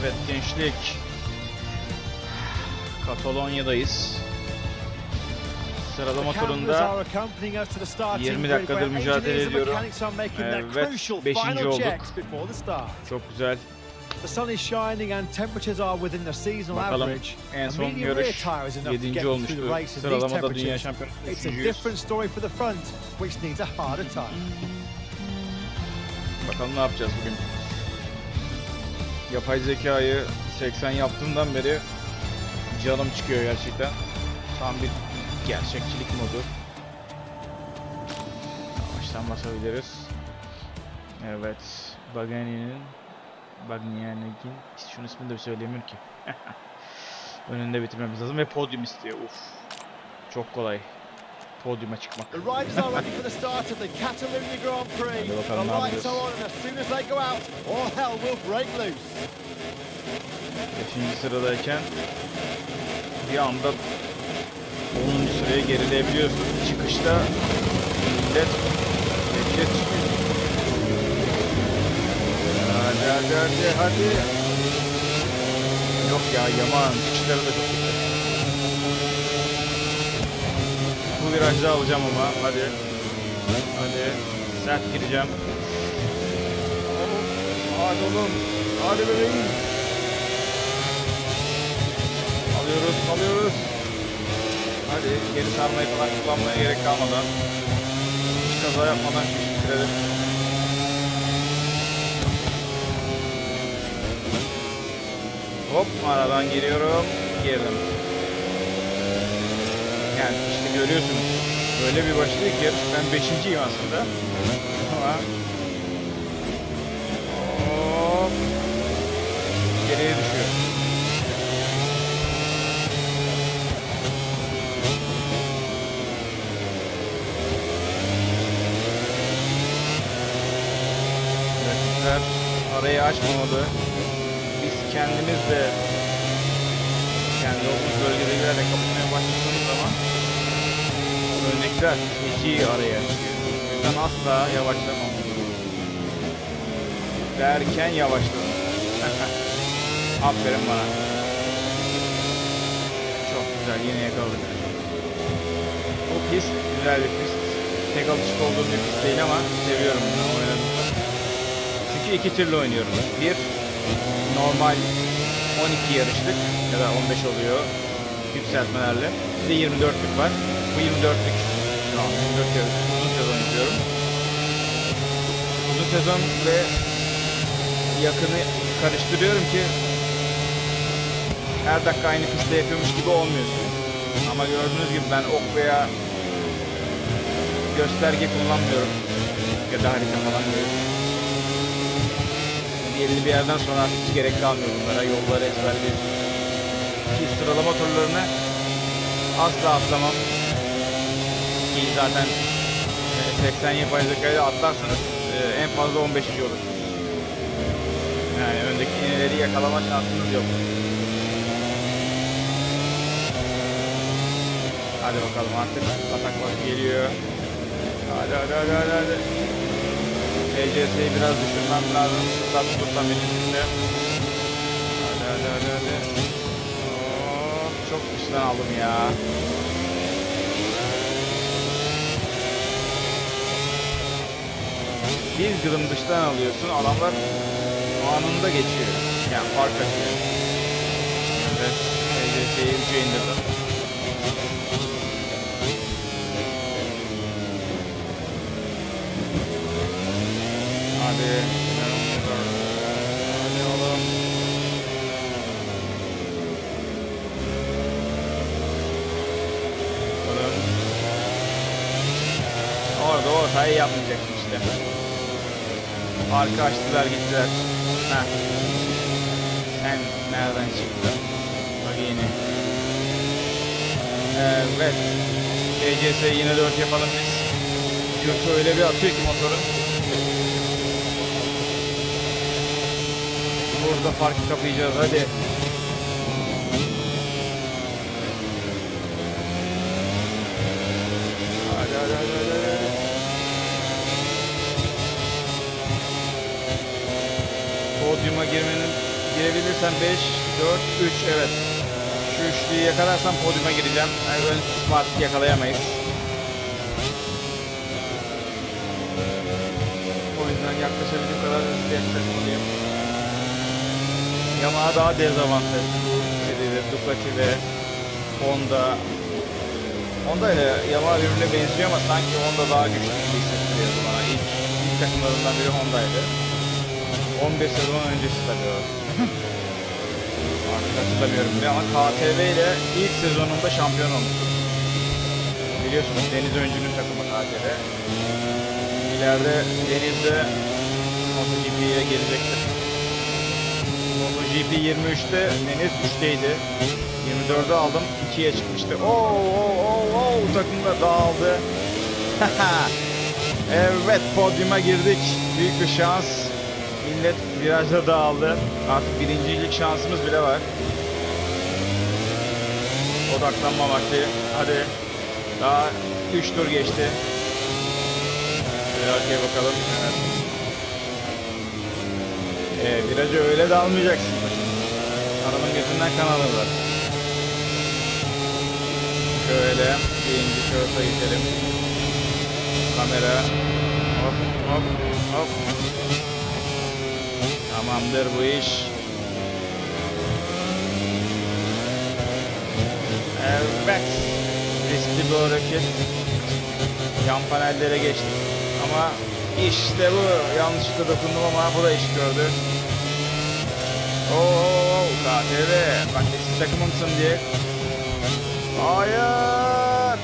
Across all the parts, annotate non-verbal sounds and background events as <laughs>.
Evet gençlik. Katalonya'dayız. Sıralama turunda 20 dakikadır mücadele ediyorum. Evet, beşinci olduk. çok güzel. The sun is shining and temperatures are within the seasonal Bakalım average. en son yarış tire is enough to get 7. you olmuştu. Sıralamada dünya şampiyonu It's a 3.yüz. different story for the front, which needs a harder tire. Bakalım ne yapacağız bugün. Yapay zekayı 80 yaptığımdan beri canım çıkıyor gerçekten. Tam bir gerçekçilik modu. Yavaştan basabiliriz. Evet. Bagani'nin Bagani'nin şunun ismini de bir söyleyemiyorum ki. <laughs> Önünde bitirmemiz lazım ve podyum istiyor. Uf. Çok kolay. Podyuma çıkmak. The riders are ready for the start of the Catalonia Grand Prix. Hadi The bakalım ne lights yapacağız. are on and as soon as they go out, all hell will break loose. Beşinci sıradayken bir anda 10. sıraya gerileyebiliyorsun. Çıkışta millet dehşet çıkıyor. Hadi hadi hadi hadi. Yok ya Yaman çıkışları da çok Bu virajda alacağım ama hadi. Hadi sert gireceğim. Hadi oğlum. Hadi bebeğim. Alıyoruz, alıyoruz. Hadi geri sarmayı falan kullanmaya gerek kalmadan. Hiç kaza yapmadan şu bitirelim. Hop aradan giriyorum. Girdim. Yani işte görüyorsunuz. Böyle bir başlıyor ki. Ben beşinciyim aslında. Ama Hop. Geriye düşüyor. Rakipler arayı açmamalı. Biz kendimiz de kendi olduğumuz bölgedekilerle kapatmaya başladığımız zaman öndekiler feci araya açıyor. O yüzden asla yavaşlamam. Derken yavaşladım. <laughs> Aferin bana. Çok güzel yine yakaladık. Bu pist güzel bir pist. Tek alışık olduğum bir pist değil ama seviyorum bunu oynadım. Çünkü iki türlü oynuyorum. Bir normal 12 yarışlık ya da 15 oluyor yükseltmelerle. Bir de 24'lük var. Bu 24'lük şu an 24 yarış uzun sezon yapıyorum. Uzun sezon ve yakını karıştırıyorum ki her dakika aynı pistte yapıyormuş gibi olmuyorsun. Ama gördüğünüz gibi ben ok veya gösterge kullanmıyorum. Ya da harita falan böyle. Belli bir yerden sonra artık hiç gerek kalmıyor bunlara. Yolları ezberliyorsun. Ki sıralama turlarını asla atlamam. Ki zaten e, 80 yapay zekayla atlarsanız e, en fazla 15. olursunuz. Yani öndeki iğneleri yakalama şansınız yok. Hadi bakalım artık atak vakti geliyor. Hadi hadi hadi hadi hadi. TCS'yi biraz düşürmem lazım. Start tutursam elimizde. Hadi hadi hadi hadi. Çok dıştan aldım ya. Bir gıdım dıştan alıyorsun. Adamlar anında geçiyor. Yani fark atıyor. Evet. TCS'yi 3'e indirdim. Hadi oğlum. Bakalım. Orada ortayı yapmayacaksın işte. Arka açtılar gittiler. Heh. Sen nereden çıktın? Bak yeni. Evet. TCS yine 4 yapalım biz. Gökü öyle bir atıyor ki motoru. Burada farkı kapayacağız. Hadi hadi hadi hadi. hadi. Podyuma girmenin girebilirsem 5, 4, 3 evet. Şu üçlüyü yakalarsam podyuma gireceğim. Yani ön kısmı artık yakalayamayız. O yüzden yaklaşabildiğim kadar hızlı yaklaşmalıyım. Yamaha daha dezavantajlı bu. Ducati ve Honda. Honda ile Yamaha birbirine benziyor ama sanki Honda daha güçlü gibi hissettiriyordu bana. İlk, ilk takımlarından biri Honda'ydı. 15 sezon öncesi tabii o. Artık hatırlamıyorum bile ama KTV ile ilk sezonunda şampiyon olmuştu. Biliyorsunuz Deniz Öncü'nün takımı KTV. İleride Deniz de MotoGP'ye gelecektir. MotoGP 23'te Deniz 3'teydi. 24'ü aldım 2'ye çıkmıştı. Oo, oo, oo, oo, takımda dağıldı. <laughs> evet podyuma girdik. Büyük bir şans. Millet virajda dağıldı. Artık birincilik şansımız bile var. Odaklanma vakti. Hadi. Daha 3 tur geçti. Bir arkaya bakalım. Evet. Ee, öyle dalmayacaksın. Adamın gözünden kan alırlar. Şöyle birinci şorta gidelim. Kamera. Hop hop hop. Tamamdır bu iş. Evet. Riskli bir hareket. Yan panellere geçtik. Ama işte bu. Yanlışlıkla dokundum ama bu da iş gördü. Oo, KTV. Bak eski takımımsın diye. Hayır.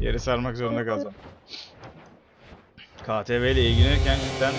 <laughs> Yeri sarmak zorunda kalacağım. KTV ile ilgilenirken cidden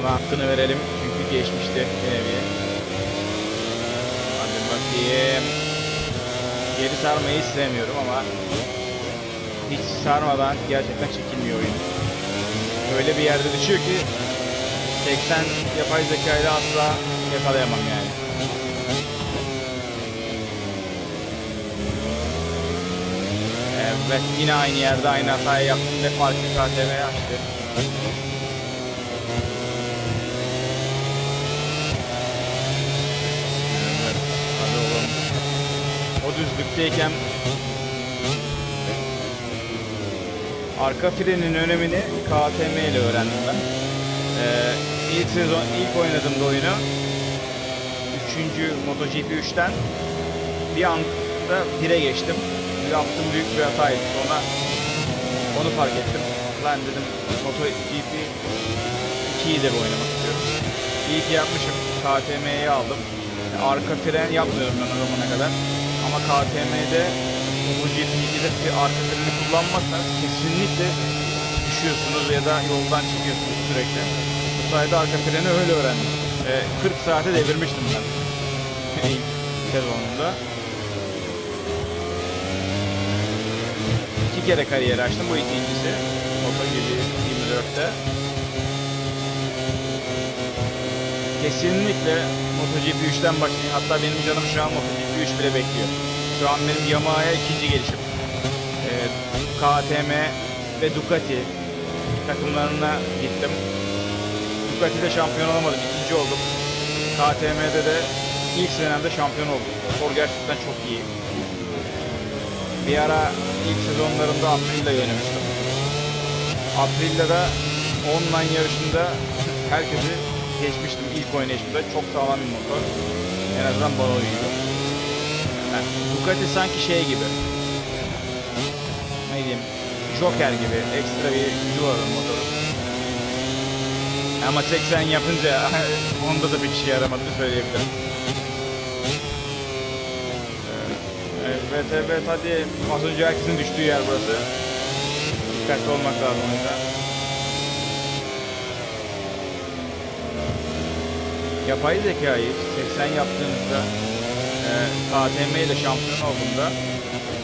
Ona hakkını verelim. Çünkü geçmişti bir nevi. Hadi bakayım. Geri sarmayı sevmiyorum ama hiç sarmadan gerçekten çekilmiyor oyun. Öyle bir yerde düşüyor ki 80 yapay zeka ile asla yakalayamam yani. Evet yine aynı yerde aynı hatayı yaptım ve farkı KTV'ye açtı. Evet, hadi oğlum. Düzlükteyken arka frenin önemini KTM ile öğrendim ben. Ee, ilk sezon, ilk oynadığımda oyunu 3. MotoGP 3'ten bir anda 1'e geçtim. Yaptığım büyük bir hataydı. Sonra onu fark ettim. Ben dedim MotoGP 2'yi de bir oynamak istiyorum. İyi ki yapmışım. KTM'yi aldım. Arka fren yapmıyorum ben o zamana kadar. Ama KTM'de MotoGP 2'de bir arka freni kullanmazsanız kesinlikle düşüyorsunuz ya da yoldan çıkıyorsunuz sürekli. Bu sayede arka freni öyle öğrendim. Ve 40 saate devirmiştim ben. İlk sezonunda. İki kere kariyer açtım. Bu ikincisi. MotoGP 24'te. Kesinlikle MotoGP 3'ten başlayın. Hatta benim canım şu an MotoGP 3 bile bekliyor. Şu an benim Yamaha'ya ikinci gelişim. Ee, KTM ve Ducati takımlarına gittim. Ducati'de şampiyon olamadım. ikinci oldum. KTM'de de ilk senemde şampiyon oldum. Motor gerçekten çok iyi. Bir ara ilk sezonlarında Aprilia'yı oynamıştım. Aprilia'da online yarışında herkesi geçmiştim ilk oynayışımda. Çok sağlam bir motor. En azından bana uyuyor. Yani Ducati sanki şey gibi. Ne diyeyim? Joker gibi. Ekstra bir gücü var onun motorun. Ama 80 yapınca <laughs> onda da bir işe yaramadığını söyleyebilirim. Evet evet hadi. Az önce herkesin düştüğü yer burası. Dikkatli olmak lazım o yüzden. Yapay zekayı 80 yaptığınızda KTM ile şampiyon olduğunda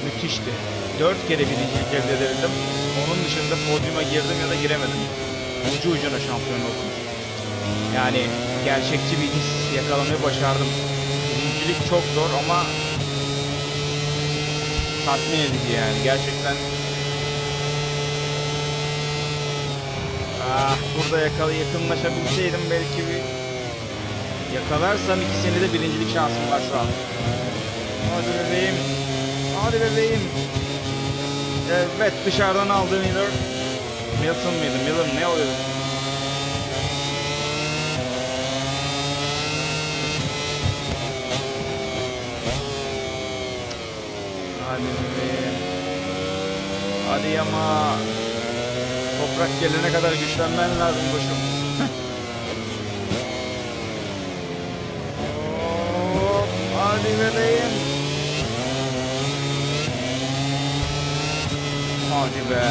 müthişti. 4 kere birincilik elde edebildim. Onun dışında podyuma girdim ya da giremedim. Ucu ucuna şampiyon oldum. Yani gerçekçi bir his yakalamayı başardım. Birincilik çok zor ama tatmin edici yani gerçekten Ah burada yakala yakınlaşabilseydim belki bir yakalarsam ikisini de birincilik şansım var şu an. Hadi bebeğim. Hadi bebeğim. Evet dışarıdan aldı Miller. Milton mıydı? Miller ne oluyor? Hadi bebeğim. Hadi ama. Toprak gelene kadar güçlenmen lazım koşum. Hadi bebeğim. Hadi be.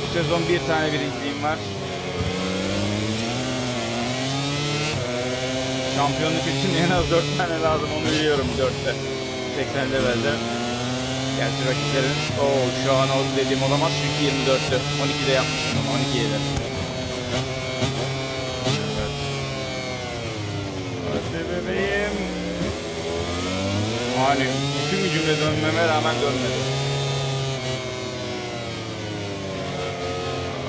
Bu sezon bir tane birinciliğim var. Şampiyonluk için en az 4 tane lazım onu biliyorum 4'te. 80 levelde. Gerçi rakiplerin Oo, şu an o dediğim olamaz çünkü 24'tü. 12'de yapmıştım ama 12'ydi. Evet. Hadi bebeğim. Hani bütün gücümle dönmeme rağmen dönmedi.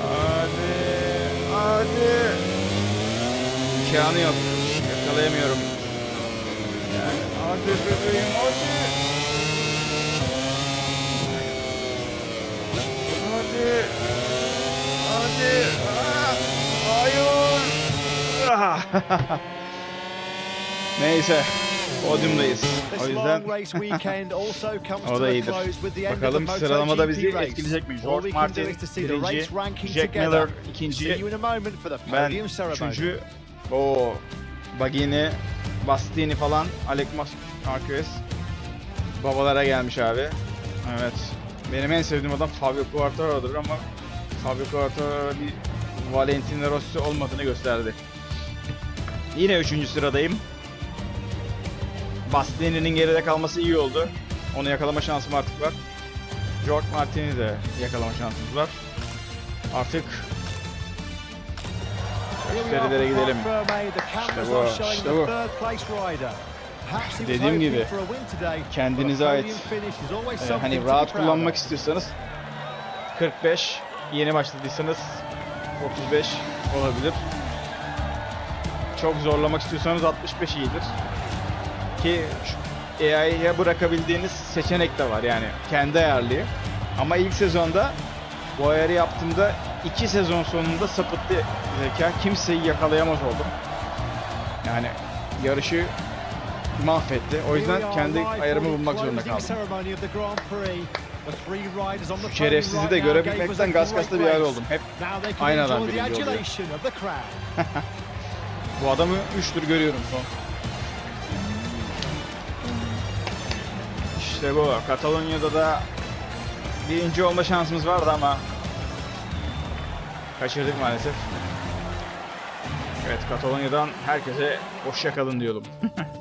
Hadi, hadi. İmkanı yok. Yakalayamıyorum. Yani hadi bebeğim hadi. Hadi. Hadi. Ah, Hayır. Ah. <laughs> Neyse. Podyumdayız. O yüzden long race weekend also comes <laughs> O da iyidir. close with the end Bakalım of the sıralamada bizi etkileyecek mi? George Martin birinci, Jack. Miller ikinci, you in a moment for the ben üçüncü. O Bagini, Bastini falan, Alec Marquez babalara gelmiş abi. Evet. Benim en sevdiğim adam Fabio Quartararo'dur ama Fabio Quartararo bir Valentino Rossi olmadığını gösterdi. Yine üçüncü sıradayım. Bastiani'nin geride kalması iyi oldu. Onu yakalama şansım artık var. George Martin'i de yakalama şansımız var. Artık Gösterilere gidelim. Cameras bu, işte bu. Dediğim gibi, kendinize ait, something hani rahat kullanmak istiyorsanız 45 yeni başladıysanız 35 olabilir. Çok zorlamak istiyorsanız 65 iyidir. Ki şu AI'ye bırakabildiğiniz seçenek de var yani kendi ayarlıyor. Ama ilk sezonda bu ayarı yaptığımda iki sezon sonunda sapıttı zeka. Kimseyi yakalayamaz oldum. Yani yarışı mahvetti. O yüzden kendi ayarımı bulmak zorunda kaldım. Şu şerefsizi de görebilmekten gaz kaslı bir hal oldum. Hep Aynı adam birinci oluyor. bu adamı 3 tur görüyorum son. İşte bu. Katalonya'da da birinci olma şansımız vardı ama kaçırdık maalesef. Evet Katalonya'dan herkese hoşça kalın diyordum. <laughs>